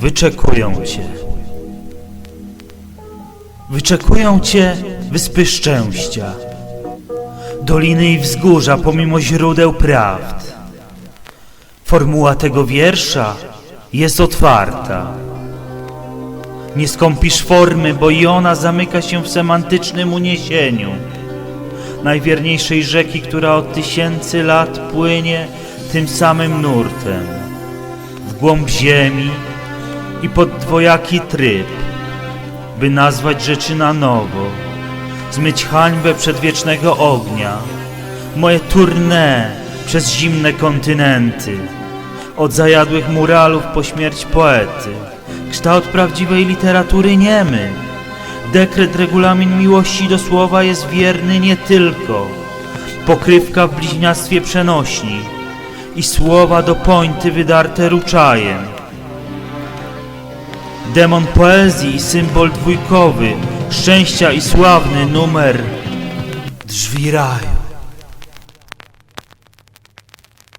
Wyczekują cię. Wyczekują cię wyspy szczęścia, doliny i wzgórza pomimo źródeł prawd. Formuła tego wiersza jest otwarta. Nie skąpisz formy, bo i ona zamyka się w semantycznym uniesieniu. Najwierniejszej rzeki, która od tysięcy lat płynie tym samym nurtem. W głąb ziemi i pod dwojaki tryb, by nazwać rzeczy na nowo, zmyć hańbę przedwiecznego ognia, moje tournée przez zimne kontynenty, od zajadłych muralów po śmierć poety, kształt prawdziwej literatury niemy. Dekret regulamin miłości do słowa jest wierny nie tylko, pokrywka w bliźniactwie przenośni i słowa do pońty wydarte ruczajem. Demon poezji, symbol dwójkowy, szczęścia i sławny numer drzwi raju.